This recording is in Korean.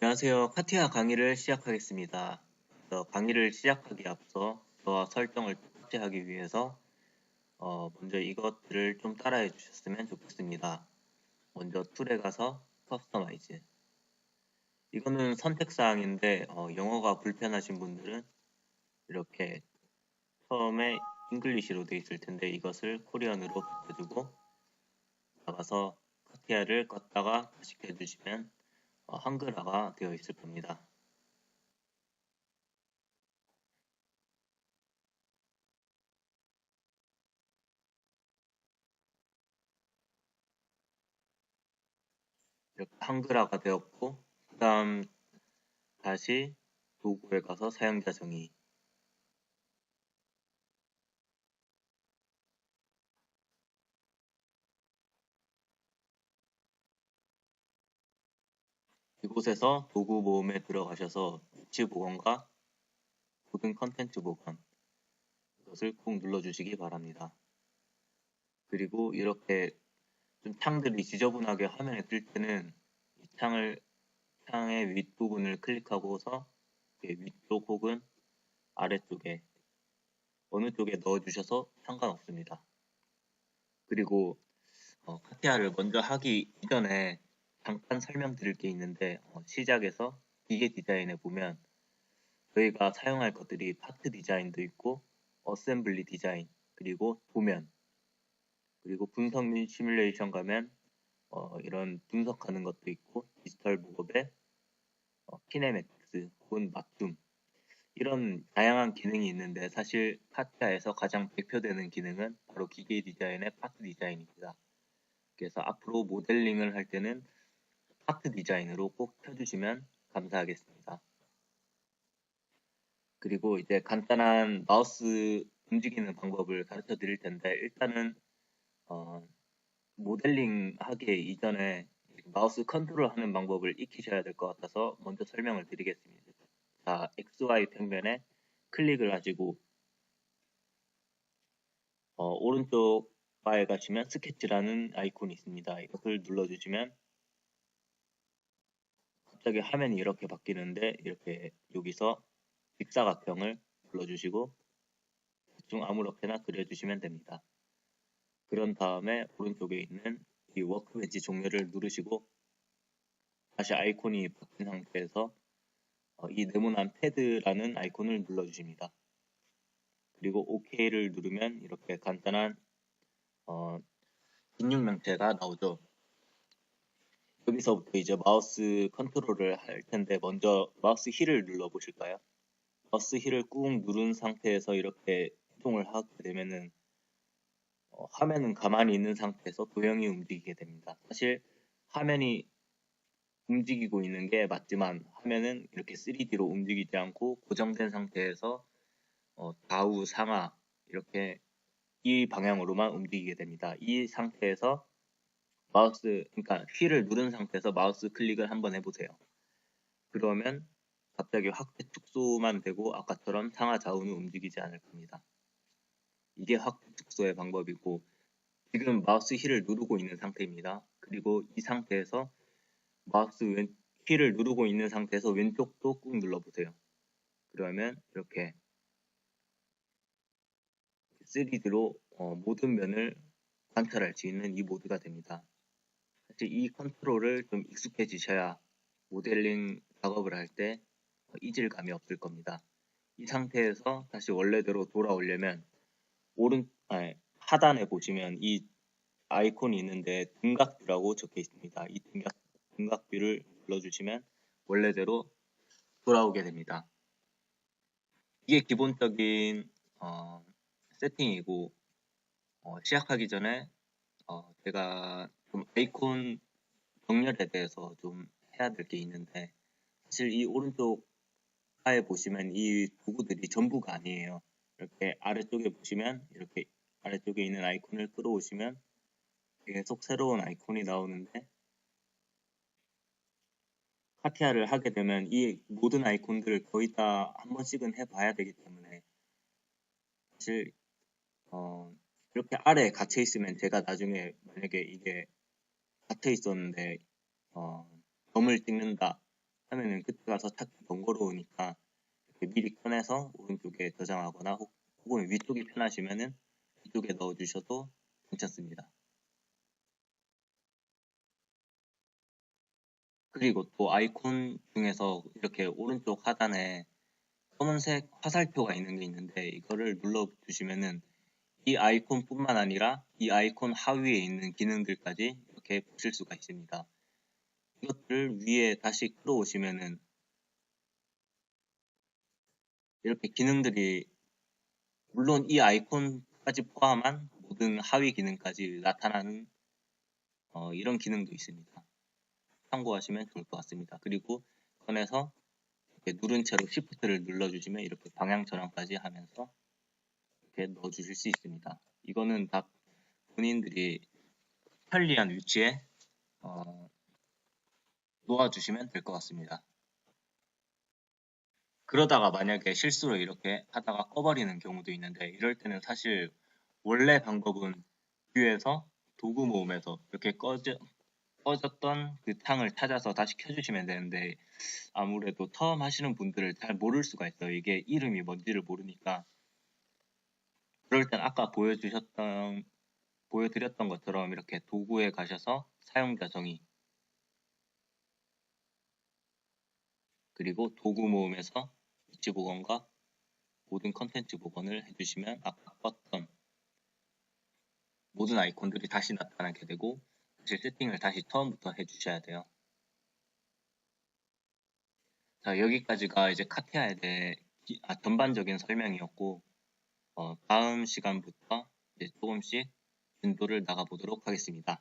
안녕하세요. 카티아 강의를 시작하겠습니다. 강의를 시작하기 앞서 저와 설정을 똑같이 하기 위해서 어, 먼저 이것들을 좀 따라해 주셨으면 좋겠습니다. 먼저 툴에 가서 커스터마이즈 이거는 선택사항인데 어, 영어가 불편하신 분들은 이렇게 처음에 잉글리시로 되어 있을 텐데 이것을 코리안으로 바꿔주고 나가서 카티아를 껐다가 다시 켜주시면 어, 한글화가 되어 있을 겁니다. 이렇게 한글화가 되었고 그 다음 다시 도구에 가서 사용자 정의 이곳에서 도구 모음에 들어가셔서 위치 보건과 모든 컨텐츠 보건 이것을 꾹 눌러주시기 바랍니다. 그리고 이렇게 좀 창들이 지저분하게 화면에 뜰 때는 이 창을 창의 윗부분을 클릭하고서 위쪽 혹은 아래쪽에 어느 쪽에 넣어주셔서 상관없습니다. 그리고 어, 카티아를 먼저 하기 이전에 잠깐 설명드릴 게 있는데 어, 시작에서 기계 디자인에 보면 저희가 사용할 것들이 파트 디자인도 있고 어셈블리 디자인 그리고 도면 그리고 분석 및 시뮬레이션 가면 어, 이런 분석하는 것도 있고 디지털 목업에 어, 키네매틱스 혹은 맞춤 이런 다양한 기능이 있는데 사실 카티아에서 가장 대표되는 기능은 바로 기계 디자인의 파트 디자인입니다. 그래서 앞으로 모델링을 할 때는 파트 디자인으로 꼭 켜주시면 감사하겠습니다. 그리고 이제 간단한 마우스 움직이는 방법을 가르쳐 드릴 텐데 일단은 어, 모델링 하기 이전에 마우스 컨트롤 하는 방법을 익히셔야 될 것 같아서 먼저 설명을 드리겠습니다. 자, XY 평면에 클릭을 하시고 어, 오른쪽 바에 가시면 스케치라는 아이콘이 있습니다. 이것을 눌러주시면 갑자기 화면이 이렇게 바뀌는데 이렇게 여기서 직사각형을 불러주시고 대충 아무렇게나 그려주시면 됩니다. 그런 다음에 오른쪽에 있는 이 워크벤치 종료를 누르시고 다시 아이콘이 바뀐 상태에서 어, 이 네모난 패드라는 아이콘을 눌러주십니다. 그리고 OK를 누르면 이렇게 간단한 어, 근육 명체가 나오죠. 여기서부터 이제 마우스 컨트롤을 할 텐데 먼저 마우스 힐을 눌러 보실까요? 마우스 힐을 꾹 누른 상태에서 이렇게 이동을 하게 되면은 어, 화면은 가만히 있는 상태에서 도형이 움직이게 됩니다. 사실 화면이 움직이고 있는 게 맞지만 화면은 이렇게 3D로 움직이지 않고 고정된 상태에서 어, 좌우 상하 이렇게 이 방향으로만 움직이게 됩니다. 이 상태에서 마우스 그러니까 휠을 누른 상태에서 마우스 클릭을 한번 해보세요. 그러면 갑자기 확대 축소만 되고 아까처럼 상하 좌우는 움직이지 않을 겁니다. 이게 확대 축소의 방법이고 지금 마우스 휠을 누르고 있는 상태입니다. 그리고 이 상태에서 마우스 왼, 휠을 누르고 있는 상태에서 왼쪽도 꾹 눌러보세요. 그러면 이렇게 3D로 어, 모든 면을 관찰할 수 있는 이 모드가 됩니다. 사실 이 컨트롤을 좀 익숙해지셔야 모델링 작업을 할 때 이질감이 없을 겁니다. 이 상태에서 다시 원래대로 돌아오려면 오른 아니, 하단에 보시면 이 아이콘이 있는데 등각뷰라고 적혀 있습니다. 이 등각, 등각뷰를 눌러주시면 원래대로 돌아오게 됩니다. 이게 기본적인 어, 세팅이고 어, 시작하기 전에 어, 제가 좀 아이콘 정렬에 대해서 좀 해야 될 게 있는데 사실 이 오른쪽 하에 보시면 이 도구들이 전부가 아니에요. 이렇게 아래쪽에 보시면 이렇게 아래쪽에 있는 아이콘을 끌어오시면 계속 새로운 아이콘이 나오는데 카티아를 하게 되면 이 모든 아이콘들을 거의 다 한 번씩은 해봐야 되기 때문에 사실 어, 이렇게 아래에 갇혀 있으면 제가 나중에 만약에 이게 갇혀 있었는데 어, 점을 찍는다 하면은 그때 가서 찾기 번거로우니까 미리 꺼내서 오른쪽에 저장하거나 혹- 혹은 위쪽이 편하시면은 이쪽에 넣어주셔도 괜찮습니다. 그리고 또 아이콘 중에서 이렇게 오른쪽 하단에 검은색 화살표가 있는 게 있는데 이거를 눌러주시면은 이 아이콘뿐만 아니라 이 아이콘 하위에 있는 기능들까지 이렇게 보실 수가 있습니다. 이것들을 위에 다시 끌어오시면은 이렇게 기능들이 물론 이 아이콘까지 포함한 모든 하위 기능까지 나타나는 어, 이런 기능도 있습니다. 참고하시면 좋을 것 같습니다. 그리고 꺼내서 누른 채로 Shift를 눌러주시면 이렇게 방향 전환까지 하면서 이렇게 넣어주실 수 있습니다. 이거는 다 본인들이 편리한 위치에 어, 놓아주시면 될 것 같습니다. 그러다가 만약에 실수로 이렇게 하다가 꺼버리는 경우도 있는데 이럴 때는 사실 원래 방법은 뷰에서 도구 모음에서 이렇게 꺼져, 꺼졌던 그 창을 찾아서 다시 켜주시면 되는데 아무래도 처음 하시는 분들을 잘 모를 수가 있어요. 이게 이름이 뭔지를 모르니까 그럴 땐 아까 보여주셨던 보여드렸던 것처럼 이렇게 도구에 가셔서 사용자 정의 그리고 도구 모음에서 위치 복원과 모든 컨텐츠 복원을 해주시면 아까 껐던 모든 아이콘들이 다시 나타나게 되고 사실 세팅을 다시 처음부터 해주셔야 돼요. 자 여기까지가 이제 카티아에 대해 기- 아, 전반적인 설명이었고 어, 다음 시간부터 이제 조금씩 진도를 나가보도록 하겠습니다.